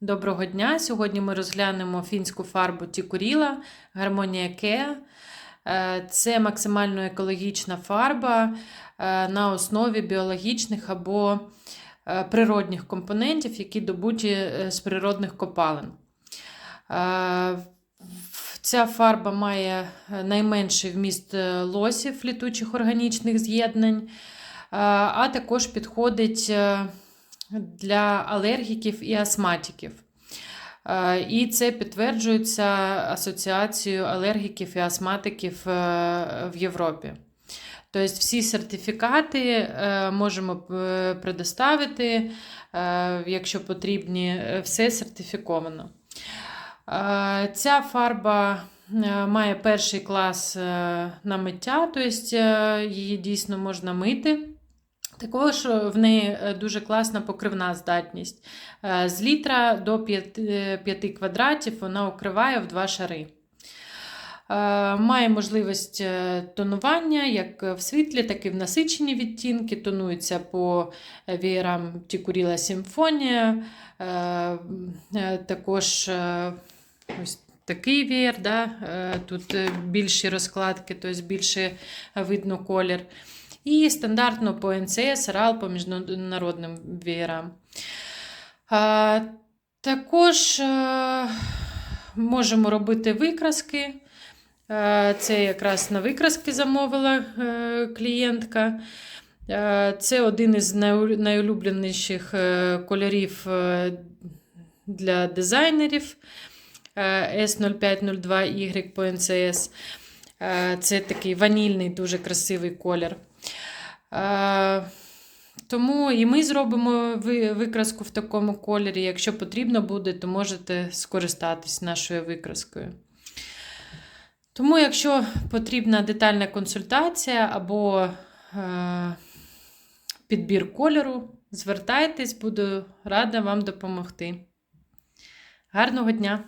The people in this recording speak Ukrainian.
Доброго дня! Сьогодні ми розглянемо фінську фарбу Тікуріла Гармонія Кеа. Е, Це максимально екологічна фарба е, на основі біологічних або е, природних компонентів, які добуті з природних копалин. Ця фарба має найменший вміст лосів літучих органічних з'єднань, а також підходить для алергіків і астматиків. Е, І це підтверджується Асоціацією алергіків і астматиків е, в Європі. Тобто всі сертифікати е, можемо предоставити, якщо потрібні, все сертифіковано. Ця фарба має перший клас на миття, тобто її дійсно можна мити. Також в неї е, дуже класна покривна здатність. Е, З літра до 5, 5 квадратів вона укриває в два шари. Е, Має можливість е, тонування як в світлі, так і в насичені відтінки. Тонується по веєрам Тікуріла Симфонія. Е, е, Також е, ось такий веєр, да? е, тут е, більші розкладки, тобто більше видно колір. І стандартно по НЦС, РАЛ по міжнародним веєрам. А, також е, можемо робити викраски. Е, Це якраз на викраски замовила е, клієнтка. Це один із найулюбленіших кольорів для дизайнерів е, S0502Y по NCS. Це такий ванільний, дуже красивий колір. Е, Тому і ми зробимо ви- викраску в такому кольорі. Якщо потрібно буде, то можете скористатись нашою викраскою. Тому, якщо потрібна детальна консультація або е, підбір кольору, звертайтесь, буду рада вам допомогти. Гарного дня!